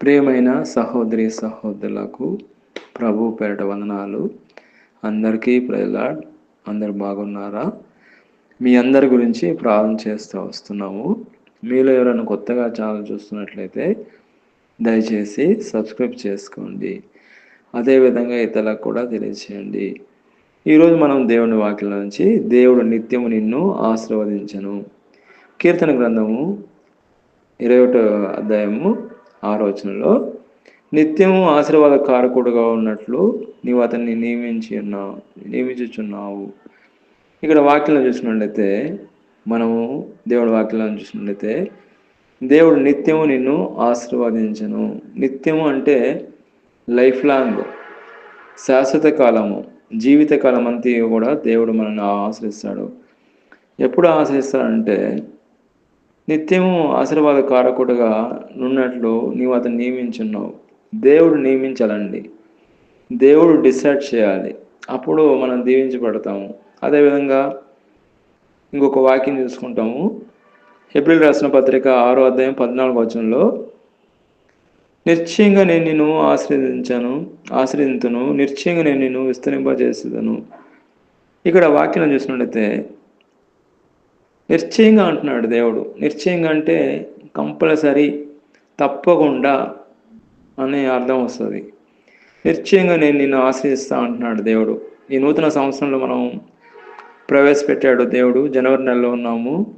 ప్రియమైన సహోదరి సహోదరులకు ప్రభు పేరట వందనాలు. అందరికీ ప్రజలాడ్ అందరు బాగున్నారా? మీ అందరి గురించి ప్రార్థన చేస్తూ వస్తున్నాము. మీలో ఎవరైనా కొత్తగా ఛానల్ చూస్తున్నట్లయితే దయచేసి సబ్స్క్రైబ్ చేసుకోండి. అదేవిధంగా ఇతరులకు కూడా తెలియచేయండి. ఈరోజు మనం దేవుని వాక్యం నుంచి దేవుడు నిత్యము నిన్ను ఆశీర్వదించను. కీర్తన గ్రంథము ఇరవై ఒకటో అధ్యాయము ఆలోచనలో నిత్యము ఆశీర్వాద కారకుడుగా ఉన్నట్లు నీవు అతన్ని నియమించి ఉన్నావు నియమించుచున్నావు. ఇక్కడ వాక్యంలో చూసినట్లయితే మనము దేవుడి వాక్యంలో చూసినట్లయితే దేవుడు నిత్యము నిన్ను ఆశీర్వదించను. నిత్యము అంటే లైఫ్ లాంగ్ శాశ్వత కాలము జీవిత కాలం అంతా కూడా దేవుడు మనల్ని ఆశ్రయిస్తాడు. ఎప్పుడు ఆశ్రయిస్తాడంటే నిత్యము ఆశీర్వాద కారకుడుగా ఉన్నట్లు నీవు అతను నియమించున్నావు. దేవుడు నియమించాలండి. దేవుడు డిసైడ్ చేయాలి. అప్పుడు మనం దీవించబడతాము. అదేవిధంగా ఇంకొక వాక్యం చూసుకుంటాము. ఏప్రిల్ రాసిన పత్రిక ఆరో అధ్యాయం పద్నాలుగు వచనంలో నిశ్చయంగా నేను నిన్ను ఆశ్రయించాను ఆశ్రయింతును నిశ్చయంగా నేను నిన్ను విస్తరింపజేసేదను. ఇక్కడ వాక్యం చూసినట్లయితే నిశ్చయంగా అంటున్నాడు దేవుడు. నిశ్చయంగా అంటే కంపల్సరీ తప్పకుండా అనే అర్థం వస్తుంది. నిశ్చయంగా నేను నిన్ను ఆశ్రయిస్తా అంటున్నాడు దేవుడు. ఈ నూతన సంవత్సరంలో మనం ప్రవేశపెట్టాడు దేవుడు. జనవరి నెలలో ఉన్నాము.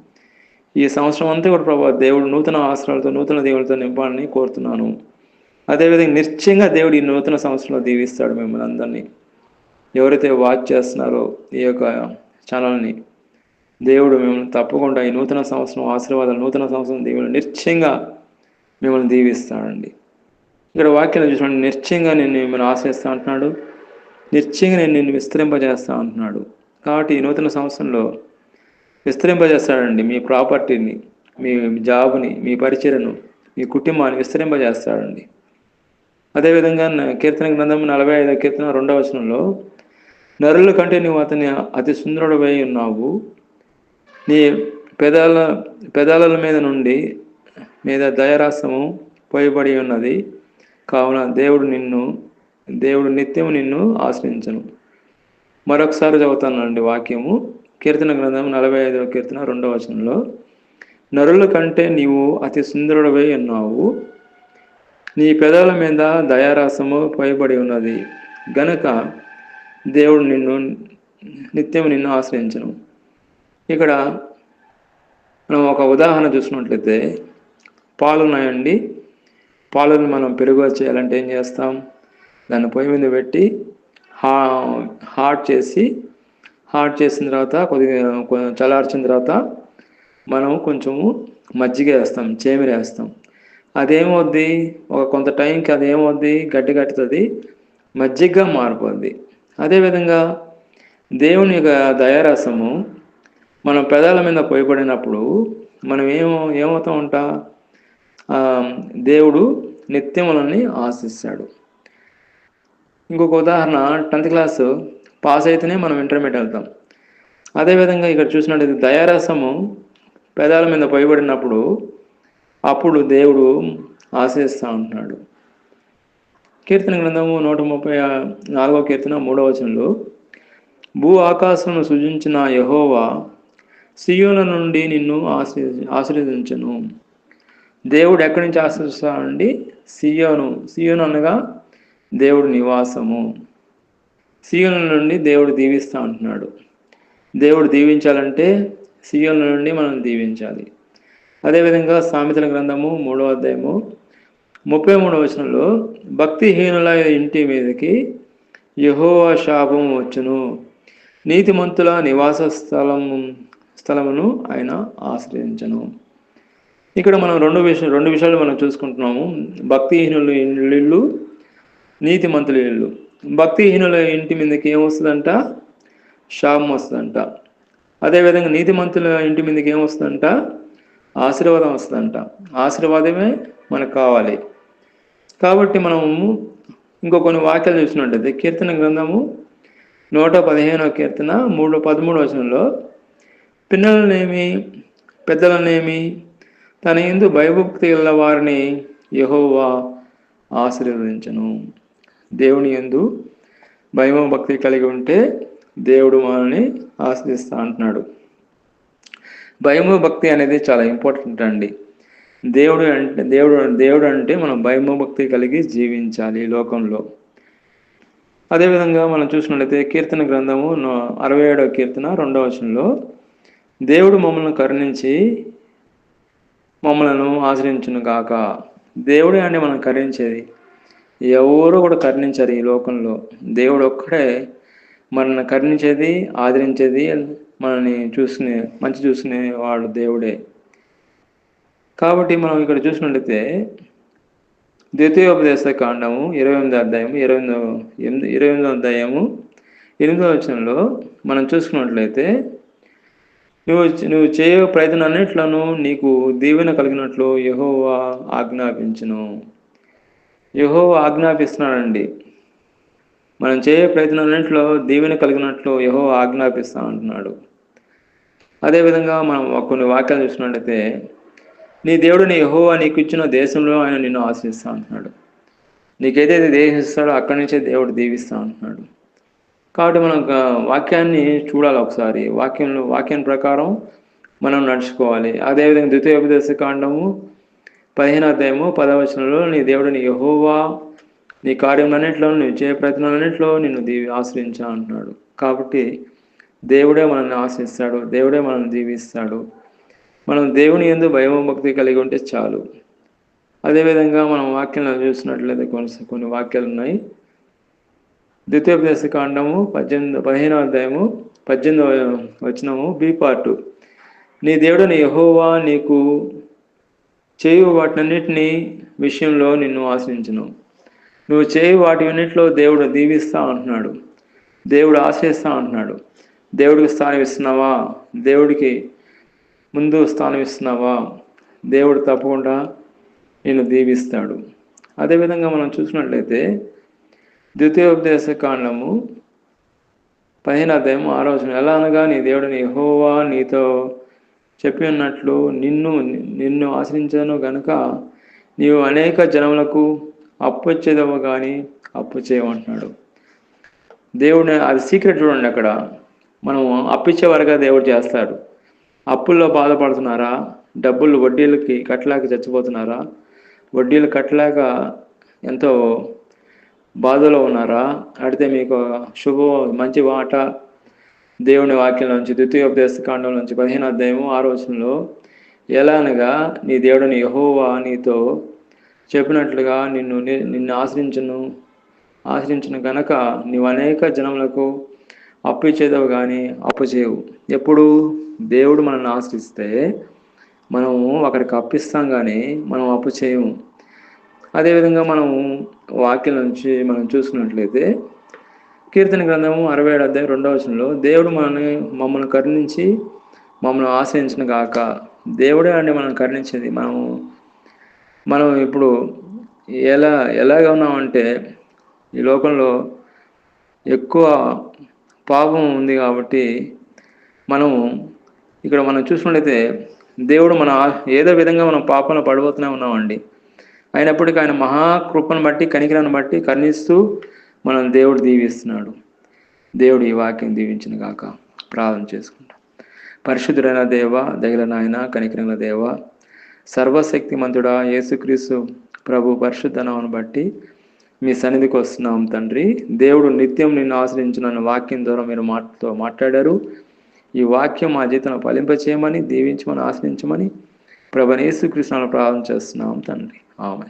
ఈ సంవత్సరం అంతా కూడా ప్రభావ దేవుడు నూతన ఆశ్రయాలతో నూతన దేవుడితో నింపాలని కోరుతున్నాను. అదేవిధంగా నిశ్చయంగా దేవుడు ఈ నూతన సంవత్సరంలో దీవిస్తాడు మిమ్మల్ని అందరినీ. ఎవరైతే వాచ్ చేస్తున్నారో ఈ యొక్క ఛానల్ని దేవుడు మిమ్మల్ని తప్పకుండా ఈ నూతన సంవత్సరం ఆశీర్వాదాలు నూతన సంవత్సరం దేవుడు నిశ్చయంగా మిమ్మల్ని దీవిస్తాడండి. ఇక్కడ వాక్యాలు చూసినప్పుడు నిశ్చయంగా నేను మిమ్మల్ని ఆశ్రయిస్తా అంటున్నాడు. నిశ్చయంగా నేను నిన్ను విస్తరింపజేస్తా అంటున్నాడు. కాబట్టి ఈ నూతన సంవత్సరంలో విస్తరింపజేస్తాడండి మీ ప్రాపర్టీని మీ జాబ్ని మీ పరిచయను మీ కుటుంబాన్ని విస్తరింపజేస్తాడండి. అదేవిధంగా కీర్తన గ్రంథం నలభై ఐదో కీర్తన రెండవ వచనంలో నరుల కంటే నువ్వు అతని అతి సుందరుడవై ఉన్నావు. నీ పెదాల పెదాల మీద నుండి మీద దయరాసము పోయబడి ఉన్నది. కావున దేవుడు నిన్ను దేవుడు నిత్యము నిన్ను ఆశ్రయించను. మరొకసారి చదువుతానండి వాక్యము. కీర్తన గ్రంథం నలభై ఐదవ కీర్తన రెండవ వచనంలో నరుల కంటే నీవు అతి సుందరుడవై ఉన్నావు. నీ పెదాల మీద దయారాసము పోయబడి ఉన్నది. గనుక దేవుడు నిన్ను నిత్యం నిన్ను ఆశ్రయించను. ఇక్కడ మనం ఒక ఉదాహరణ చూసినట్లయితే పాలు ఉన్నాయండి. పాలను మనం పెరుగు చేయాలంటే ఏం చేస్తాం? దాన్ని పొయ్యి మీద పెట్టి హా హాట్ చేసి హాట్ చేసిన తర్వాత కొద్దిగా చల్లార్చిన తర్వాత మనం కొంచెము మజ్జిగ వేస్తాం చేమిర వేస్తాం. అదేమవుద్ది? ఒక కొంత టైంకి అదేమవుద్ది? గడ్డి కట్టుతుంది మజ్జిగగా మారిపోద్ది. అదేవిధంగా దేవుని యొక్క దయారసము మనం పెదాల మీద పోయబడినప్పుడు మనం ఏమో ఏమవుతా ఉంటా? దేవుడు నిత్యములని ఆశిస్తాడు. ఇంకొక ఉదాహరణ టెన్త్ క్లాస్ పాస్ అయితేనే మనం ఇంటర్మీడియట్ వెళ్తాం. అదేవిధంగా ఇక్కడ చూసినట్టు దయారసము పెదాల మీద పోయబడినప్పుడు అప్పుడు దేవుడు ఆశిస్తూ ఉంటున్నాడు. కీర్తన గ్రంథము నూట ముప్పై నాలుగో కీర్తన మూడవ వచనంలో భూ ఆకాశం సృజించిన యహోవా సీయోల నుండి నిన్ను ఆశీర్ ఆశీర్వదించను. దేవుడు ఎక్కడి నుంచి ఆశ్రయిస్తాడండి సియోను. సియోను అనగా దేవుడు నివాసము. సీయోల నుండి దేవుడు దీవిస్తా అంటున్నాడు. దేవుడు దీవించాలంటే సీయోల నుండి మనం దీవించాలి. అదేవిధంగా సామెతల గ్రంథము మూడవ అధ్యాయము ముప్పై మూడవ వచనంలో భక్తిహీనుల ఇంటి మీదకి యహోవా శాపం వచ్చును. నీతిమంతుల నివాస స్థలం స్థలమును ఆయన ఆశ్రయించను. ఇక్కడ మనం రెండు విషయం రెండు విషయాలు మనం చూసుకుంటున్నాము. భక్తిహీనుల ఇల్లు నీతిమంతుల ఇళ్ళు భక్తిహీనుల ఇంటి మీదకి ఏమొస్తుందంట శాపం వస్తుందంట. అదేవిధంగా నీతిమంతుల ఇంటి మీదకి ఏమొస్తుందంట ఆశీర్వాదం వస్తుందంట. ఆశీర్వాదమే మనకు కావాలి. కాబట్టి మనము ఇంకో కొన్ని వాక్యాలు చూసినట్టయితే కీర్తన గ్రంథము నూట పదిహేనవ కీర్తన మూడు పదమూడు వచనంలో పిల్లలనేమి పెద్దలనేమి తన ఎందు భయభక్తి గల వారిని యహోవా ఆశీర్వదించను. దేవుని ఎందు భయము భక్తి కలిగి ఉంటే దేవుడు మనల్ని ఆశ్రయిస్తా అంటున్నాడు. భయము భక్తి అనేది చాలా ఇంపార్టెంట్ అండి. దేవుడు అంటే దేవుడు దేవుడు అంటే మనం భయము భక్తి కలిగి జీవించాలి ఈ లోకంలో. అదేవిధంగా మనం చూసినట్లయితే కీర్తన గ్రంథము అరవై ఏడవ కీర్తన రెండవ వచనంలో దేవుడు మమ్మల్ని కరుణించి మమ్మలను ఆశ్రయించును గాక. దేవుడే అండి మనం కరుణించేది. ఎవరు కూడా కరుణించారు ఈ లోకంలో. దేవుడు ఒక్కడే మనల్ని కరుణించేది ఆదరించేది మనల్ని చూసుకునే మంచి చూసుకునే వాడు దేవుడే. కాబట్టి మనం ఇక్కడ చూసినట్లయితే ద్వితీయోపదేశ కాండము ఇరవై ఎనిమిది అధ్యాయము ఇరవై ఎనిమిదో ఎనిమిది ఇరవై ఎనిమిదో అధ్యాయము ఎనిమిదో వచనంలో మనం చూసుకున్నట్లయితే నువ్వు నువ్వు చేయ ప్రయత్నాన్నిట్లను నీకు దీవెన కలిగినట్లు యెహోవా ఆజ్ఞాపించును. యహో ఆజ్ఞాపిస్తున్నాడండి. మనం చేయ ప్రయత్నాలన్నింటిలో దీవెన కలిగినట్లు యహో ఆజ్ఞాపిస్తా అంటున్నాడు అదేవిధంగా మనం కొన్ని వాక్యాలు చూసినట్లయితే నీ దేవుడు నీ యహోవా నీకు ఇచ్చిన దేశంలో ఆయన నిన్ను ఆశ్రయిస్తా అంటున్నాడు నీకేదైతే దేశం ఇస్తాడో అక్కడి నుంచే దేవుడు దీవిస్తా అంటున్నాడు కాబట్టి మనం వాక్యాన్ని చూడాలి ఒకసారి. వాక్యంలో వాక్యం ప్రకారం మనం నడుచుకోవాలి. అదేవిధంగా ద్వితీయోపదేశ కాండము పదిహేను అధ్యాయము పదవచనంలో నీ దేవుడు నీ యహోవా నీ కార్యములన్నింటిలో నువ్వు చేయ ప్రయత్నాలన్నింటిలో నిన్ను దీవి ఆశ్రయించా అంటున్నాడు. కాబట్టి దేవుడే మనల్ని ఆశ్రయిస్తాడు. దేవుడే మనల్ని దీవిస్తాడు. మనం దేవుని ఎందు భయం భక్తి కలిగి ఉంటే చాలు. అదేవిధంగా మనం వాక్యాలను చూసినట్లయితే కొన్ని కొన్ని వాక్యాలు ఉన్నాయి. ద్వితీయోపదేశ కాండము పద్దెనిమిది పదిహేనో అధ్యాయము పద్దెనిమిది వచ్చినము బి పార్టు నీ దేవుడు నీ యహోవా నీకు చేయు వాటినన్నిటిని విషయంలో నిన్ను ఆశ్రయించను నువ్వు చేయు వాటి అన్నింటిలో దేవుడు దీవిస్తా అంటున్నాడు. దేవుడు ఆశ్రయిస్తా అంటున్నాడు. దేవుడికి స్థానం ఇస్తున్నావా? దేవుడికి ముందు స్థానం ఇస్తున్నావా? దేవుడు తప్పకుండా నిన్ను దీవిస్తాడు. అదేవిధంగా మనం చూసినట్లయితే ద్వితీయోపదేశ కాండము పదిహేను అధ్యాయం ఆలోచన ఎలా అనగా నీ దేవుడిని యహోవా నీతో చెప్పి ఉన్నట్లు నిన్ను నిన్ను ఆశ్రయించను గనుక నీవు అనేక జనములకు అప్పు ఇచ్చేదవు కానీ అప్పు చేయమంటున్నాడు దేవుడు అది సీక్రెట్ చూడండి అక్కడ. మనం అప్పిచ్చే వరగా దేవుడు చేస్తాడు. అప్పుల్లో బాధపడుతున్నారా? డబ్బులు వడ్డీలకి కట్టలేక చచ్చిపోతున్నారా? వడ్డీలు కట్టలేక ఎంతో బాధలో ఉన్నారా? అడితే మీకు శుభ మంచి వాట దేవుని వాక్యం నుంచి ద్వితీయోపదేశ కాండం నుంచి పదిహేను అధ్యాయము ఆలోచనలో ఎలా అనగా నీ దేవుడిని యహోవా నీతో చెప్పినట్లుగా నిన్ను నిన్ను ఆశ్రయించను. ఆశ్రయించను గనక నీవు అనేక జనములకు అప్పు ఇచ్చేదవు కానీ అప్పు చేయవు. ఎప్పుడు? దేవుడు మనల్ని ఆశ్రయిస్తే మనము అక్కడికి అప్పిస్తాం కానీ మనం అప్పు చేయము. అదేవిధంగా మనం వాక్యం నుంచి మనం చూసుకున్నట్లయితే కీర్తన గ్రంథము అరవై ఏడు అధ్యాయం రెండవ వచనంలో దేవుడు మనల్ని మమ్మల్ని కరుణించి మమ్మల్ని ఆశ్రయించిన కాక దేవుడే అండి మనం కరుణించేది. మనము మనం ఇప్పుడు ఎలా ఎలాగ ఉన్నామంటే ఈ లోకంలో ఎక్కువ పాపం ఉంది కాబట్టి మనము ఇక్కడ మనం చూసినట్లయితే దేవుడు మన ఏదో విధంగా మనం పాపంలో పడిపోతూనే ఉన్నామండి. అయినప్పటికీ ఆయన మహాకృపను బట్టి కనికరాన్ని బట్టి కరుణిస్తూ మనం దేవుడు దీవిస్తున్నాడు. దేవుడు ఈ వాక్యం దీవించిన గాక ప్రార్థన చేసుకుంటాం. పరిశుద్ధుడైన దేవ దగిల నాయన కనికరైన దేవ సర్వశక్తిమంతుడా యేసుక్రీస్తు ప్రభు పరిశుద్ధనామను బట్టి మీ సన్నిధికి వస్తున్నాం తండ్రి. దేవుడు నిత్యం నిన్ను ఆశ్రయించిన వాక్యం ద్వారా మీరు మాటతో మాట్లాడారు. ఈ వాక్యం మా జీవితంలో ఫలింపచేయమని దీవించమని ఆశ్రయించమని ప్రభనేసు యేసుకృష్ణను ప్రార్థన చేస్తున్నాం తండ్రి. ఆమె